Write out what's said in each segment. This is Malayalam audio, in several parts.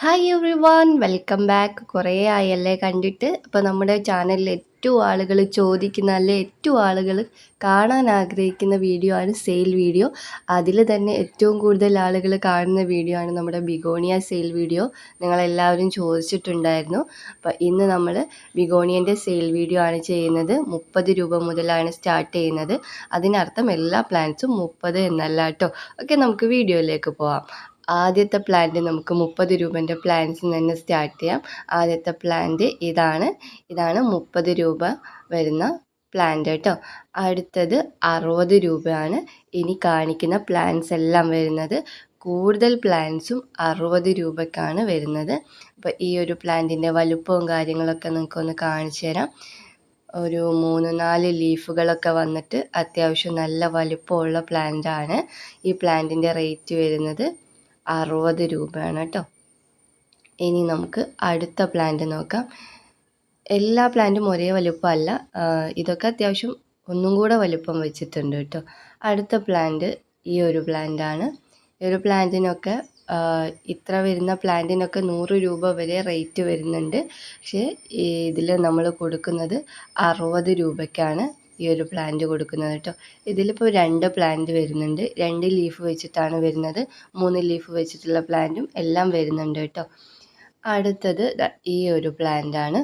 Hi everyone welcome back കുറേ ആയല്ലേ കണ്ടിട്ട്? അപ്പോൾ നമ്മുടെ ചാനലിൽ ഏറ്റവും ആളുകൾ ചോദിക്കുന്ന അല്ലെ ഏറ്റവും ആളുകൾ കാണാൻ ആഗ്രഹിക്കുന്ന വീഡിയോ ആണ് സെയിൽ വീഡിയോ അതിൽ തന്നെ ഏറ്റവും കൂടുതൽ ആളുകൾ കാണുന്ന വീഡിയോ ആണ് നമ്മുടെ ബിഗോണിയ സെയിൽ വീഡിയോ നിങ്ങളെല്ലാവരും ചോദിച്ചിട്ടുണ്ടായിരുന്നു. അപ്പോൾ ഇന്ന് നമ്മൾ ബിഗോണിയന്റെ സെയിൽ വീഡിയോ ആണ് ചെയ്യുന്നത്. മുപ്പത് രൂപ മുതലാണ് സ്റ്റാർട്ട് ചെയ്യുന്നത്. അതിനർത്ഥം എല്ലാ പ്ലാൻസും മുപ്പത് എന്നല്ല കേട്ടോ. ഓക്കെ നമുക്ക് വീഡിയോയിലേക്ക് പോവാം. ആദ്യത്തെ പ്ലാന്റ് നമുക്ക് മുപ്പത് രൂപേന്റെ പ്ലാൻസിൽ നിന്ന് സ്റ്റാർട്ട് ചെയ്യാം. ആദ്യത്തെ പ്ലാന്റ് ഇതാണ് ഇതാണ് മുപ്പത് രൂപ വരുന്ന പ്ലാന്റ് കേട്ടോ അടുത്തത് അറുപത് രൂപയാണ് ഇനി കാണിക്കുന്ന പ്ലാൻസ് എല്ലാം വരുന്നത്. കൂടുതൽ പ്ലാൻസും അറുപത് രൂപയ്ക്കാണ് വരുന്നത്. അപ്പോൾ ഈ ഒരു പ്ലാന്റിന്റെ വലുപ്പവും കാര്യങ്ങളൊക്കെ നിങ്ങൾക്കൊന്ന് കാണിച്ചു തരാം. ഒരു മൂന്ന് നാല് ലീഫുകളൊക്കെ വന്നിട്ട് അത്യാവശ്യം നല്ല വലുപ്പമുള്ള പ്ലാന്റാണ് ഈ പ്ലാന്റിന്റെ റേറ്റ് വരുന്നത്. അറുപത് രൂപയാണ് കേട്ടോ. ഇനി നമുക്ക് അടുത്ത പ്ലാന്റ് നോക്കാം. എല്ലാ പ്ലാന്റും ഒരേ വലുപ്പമല്ല. ഇതൊക്കെ അത്യാവശ്യം ഒന്നും കൂടെ വലുപ്പം വെച്ചിട്ടുണ്ട് കേട്ടോ. അടുത്ത പ്ലാന്റ് ഈ ഒരു പ്ലാന്റാണ് ഈ ഒരു പ്ലാന്റിനൊക്കെ ഇത്ര വരുന്ന പ്ലാന്റിനൊക്കെ നൂറ് രൂപ വരെ റേറ്റ് വരുന്നുണ്ട്. പക്ഷേ ഇതിൽ നമ്മൾ കൊടുക്കുന്നത് അറുപത് രൂപയ്ക്കാണ്. ഈ ഒരു പ്ലാന്റ് കൊടുക്കുന്നത് കേട്ടോ. ഇതിലിപ്പോൾ രണ്ട് പ്ലാന്റ് വരുന്നുണ്ട്. രണ്ട് ലീഫ് വെച്ചിട്ടാണ് വരുന്നത്. മൂന്ന് ലീഫ് വെച്ചിട്ടുള്ള പ്ലാന്റും എല്ലാം വരുന്നുണ്ട് കേട്ടോ. അടുത്തത് ഈ ഒരു പ്ലാന്റാണ്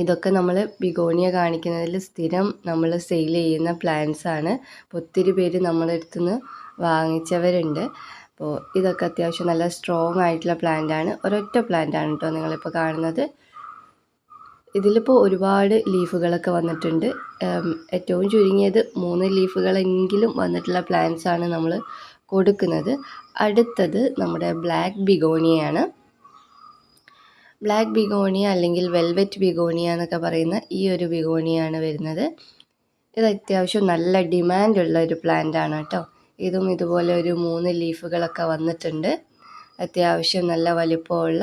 ഇതൊക്കെ നമ്മൾ ബിഗോണിയ കാണിക്കുന്നതിൽ സ്ഥിരം നമ്മൾ സെയിൽ ചെയ്യുന്ന പ്ലാന്റ്സ് ആണ്. ഒത്തിരി പേര് നമ്മുടെ അടുത്തുനിന്ന് വാങ്ങിച്ചവരുണ്ട്. അപ്പോൾ ഇതൊക്കെ അത്യാവശ്യം നല്ല സ്ട്രോങ് ആയിട്ടുള്ള പ്ലാന്റ് ആണ്. ഒരൊറ്റ പ്ലാന്റ് ആണ് കേട്ടോ നിങ്ങളിപ്പോൾ കാണുന്നത്. ഇതിലിപ്പോൾ ഒരുപാട് ലീഫുകളൊക്കെ വന്നിട്ടുണ്ട്. ഏറ്റവും ചുരുങ്ങിയത് മൂന്ന് ലീഫുകളെങ്കിലും വന്നിട്ടുള്ള പ്ലാന്റ്സ് ആണ് നമ്മൾ കൊടുക്കുന്നത്. അടുത്തത് നമ്മുടെ ബ്ലാക്ക് ബിഗോണിയാണ് ബ്ലാക്ക് ബിഗോണിയ അല്ലെങ്കിൽ വെൽവെറ്റ് ബിഗോണിയ എന്നൊക്കെ പറയുന്ന ഈ ഒരു ബിഗോണിയാണ് വരുന്നത്. ഇത് അത്യാവശ്യം നല്ല ഡിമാൻഡുള്ള ഒരു പ്ലാന്റ് ആണ് കേട്ടോ. ഇതും ഇതുപോലെ ഒരു മൂന്ന് ലീഫുകളൊക്കെ വന്നിട്ടുണ്ട്. അത്യാവശ്യം നല്ല വലിപ്പമുള്ള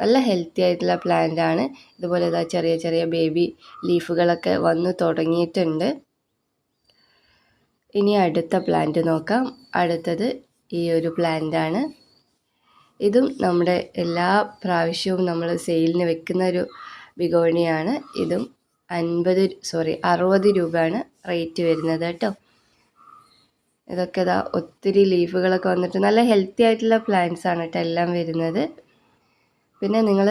നല്ല ഹെൽത്തി ആയിട്ടുള്ള പ്ലാന്റ് ആണ്. ഇതുപോലെ ഇതാ ചെറിയ ചെറിയ ബേബി ലീഫുകളൊക്കെ വന്നു തുടങ്ങിയിട്ടുണ്ട്. ഇനി അടുത്ത പ്ലാന്റ് നോക്കാം. അടുത്തത് ഈ ഒരു പ്ലാന്റ് ആണ്. ഇതും നമ്മുടെ എല്ലാ പ്രാവശ്യവും നമ്മൾ സെയിലിന് വെക്കുന്ന ഒരു ബിഗോണിയാണ്. ഇതും അൻപത് സോറി അറുപത് രൂപയാണ് റേറ്റ് വരുന്നത് കേട്ടോ. ഇതൊക്കെ ഇതാ ഒത്തിരി ലീഫുകളൊക്കെ വന്നിട്ട് നല്ല ഹെൽത്തി ആയിട്ടുള്ള പ്ലാന്റ്സ് ആണ് കേട്ടോ എല്ലാം വരുന്നത്. പിന്നെ നിങ്ങൾ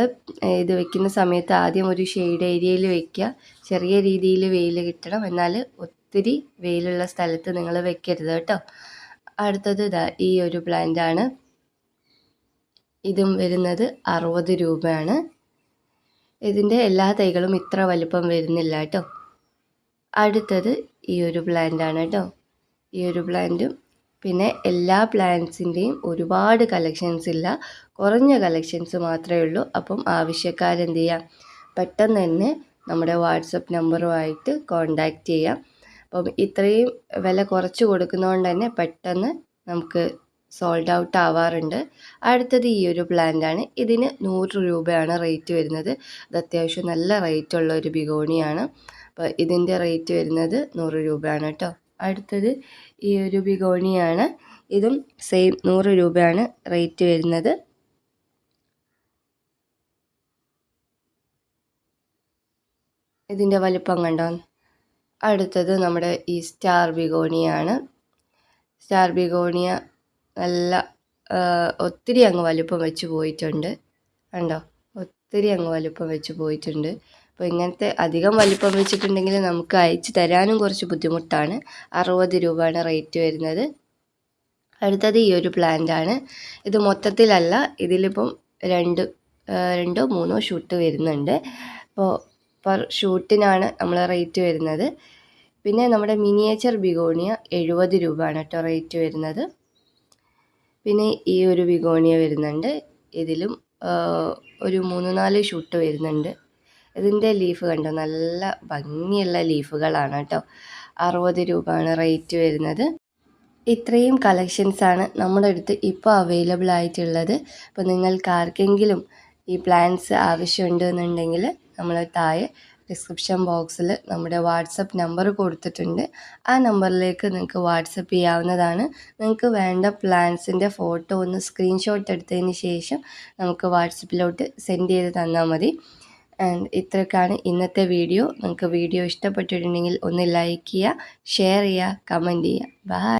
ഇത് വെക്കുന്ന സമയത്ത് ആദ്യം ഒരു ഷെയ്ഡ് ഏരിയയിൽ വെക്കുക ചെറിയ രീതിയിൽ വെയിൽ കിട്ടണം. എന്നാൽ ഒത്തിരി വെയിലുള്ള സ്ഥലത്ത് നിങ്ങൾ വെക്കരുത് കേട്ടോ. അടുത്തത് ഇതാ ഈ ഒരു പ്ലാന്റാണ് ഇതും വരുന്നത് അറുപത് രൂപയാണ്. ഇതിന്റെ എല്ലാ തൈകളും ഇത്ര വലുപ്പം വരുന്നില്ല കേട്ടോ. അടുത്തത് ഈ ഒരു പ്ലാന്റാണ് കേട്ടോ. ഈ ഒരു പ്ലാന്റും പിന്നെ എല്ലാ പ്ലാന്റ്സിന്റെയും ഒരുപാട് കളക്ഷൻസ് ഇല്ല. കുറഞ്ഞ കളക്ഷൻസ് മാത്രമേ ഉള്ളൂ. അപ്പം ആവശ്യക്കാരെന്ത് ചെയ്യാം? പെട്ടെന്ന് തന്നെ നമ്മുടെ വാട്സപ്പ് നമ്പറുമായിട്ട് കോണ്ടാക്റ്റ് ചെയ്യാം. അപ്പം ഇത്രയും വില കുറച്ച് കൊടുക്കുന്നതുകൊണ്ട് തന്നെ പെട്ടെന്ന് നമുക്ക് സോൾഡ് ഔട്ട് ആവാറുണ്ട്. അടുത്തത് ഈ ഒരു പ്ലാന്റാണ് ഇതിന് നൂറ് രൂപയാണ് റേറ്റ് വരുന്നത്. ഇത് അത്യാവശ്യം നല്ല റേറ്റ് ഉള്ള ഒരു ബിഗോണിയാണ്. അപ്പോൾ ഇതിന്റെ റേറ്റ് വരുന്നത് നൂറ് രൂപയാണ് കേട്ടോ. അടുത്തത് ഈ ഒരു ബിഗോണിയാണ്. ഇതും സെയിം നൂറ് രൂപയാണ് റേറ്റ് വരുന്നത്. ഇതിന്റെ വലിപ്പം കണ്ടോ? അടുത്തത് നമ്മുടെ ഈ സ്റ്റാർ ബിഗോണിയാണ്. സ്റ്റാർ ബിഗോണിയ നല്ല ഒത്തിരി അങ്ങ് വലുപ്പം വെച്ച് പോയിട്ടുണ്ട്. കണ്ടോ? ഒത്തിരി അങ്ങ് വലുപ്പം വെച്ച് പോയിട്ടുണ്ട്. അപ്പോൾ ഇങ്ങനത്തെ അധികം വലിപ്പം വെച്ചിട്ടുണ്ടെങ്കിൽ നമുക്ക് അയച്ചു തരാനും കുറച്ച് ബുദ്ധിമുട്ടാണ്. അറുപത് രൂപയാണ് റേറ്റ് വരുന്നത്. അടുത്തത് ഈ ഒരു പ്ലാന്റ് ആണ്. ഇത് മൊത്തത്തിലല്ല ഇതിലിപ്പം രണ്ട് രണ്ടോ മൂന്നോ ഷൂട്ട് വരുന്നുണ്ട്. അപ്പോൾ പെർ ഷൂട്ടിനാണ് നമ്മൾ റേറ്റ് വരുന്നത്. പിന്നെ നമ്മുടെ മിനിയേച്ചർ ബിഗോണിയ എഴുപത് രൂപയാണ് കേട്ടോ റേറ്റ് വരുന്നത്. പിന്നെ ഈ ഒരു ബിഗോണിയ വരുന്നുണ്ട്. ഇതിലും ഒരു മൂന്ന് നാല് ഷൂട്ട് വരുന്നുണ്ട്. ഇതിന്റെ ലീഫ് കണ്ടോ? നല്ല ഭംഗിയുള്ള ലീഫുകളാണ് കേട്ടോ. അറുപത് രൂപയാണ് റേറ്റ് വരുന്നത്. ഇത്രയും കളക്ഷൻസാണ് നമ്മുടെ അടുത്ത് ഇപ്പോൾ അവൈലബിൾ ആയിട്ടുള്ളത്. അപ്പോൾ നിങ്ങൾക്ക് ആർക്കെങ്കിലും ഈ പ്ലാൻസ് ആവശ്യമുണ്ട് എന്നുണ്ടെങ്കിൽ നമ്മൾ താഴെ ഡിസ്ക്രിപ്ഷൻ ബോക്സിൽ നമ്മുടെ വാട്സപ്പ് നമ്പർ കൊടുത്തിട്ടുണ്ട്. ആ നമ്പറിലേക്ക് നിങ്ങൾക്ക് വാട്സപ്പ് ചെയ്യാവുന്നതാണ്. നിങ്ങൾക്ക് വേണ്ട പ്ലാൻസിന്റെ ഫോട്ടോ ഒന്ന് സ്ക്രീൻഷോട്ട് എടുത്തതിന് ശേഷം നമുക്ക് വാട്സപ്പിലോട്ട് സെൻഡ് ചെയ്ത് തന്നാൽ മതി. ആൻഡ് ഇത്രയൊക്കെയാണ് ഇന്നത്തെ വീഡിയോ നിങ്ങൾക്ക് വീഡിയോ ഇഷ്ടപ്പെട്ടിട്ടുണ്ടെങ്കിൽ ഒന്ന് ലൈക്ക് ചെയ്യുക ഷെയർ ചെയ്യുക കമന്റ് ചെയ്യുക. ബൈ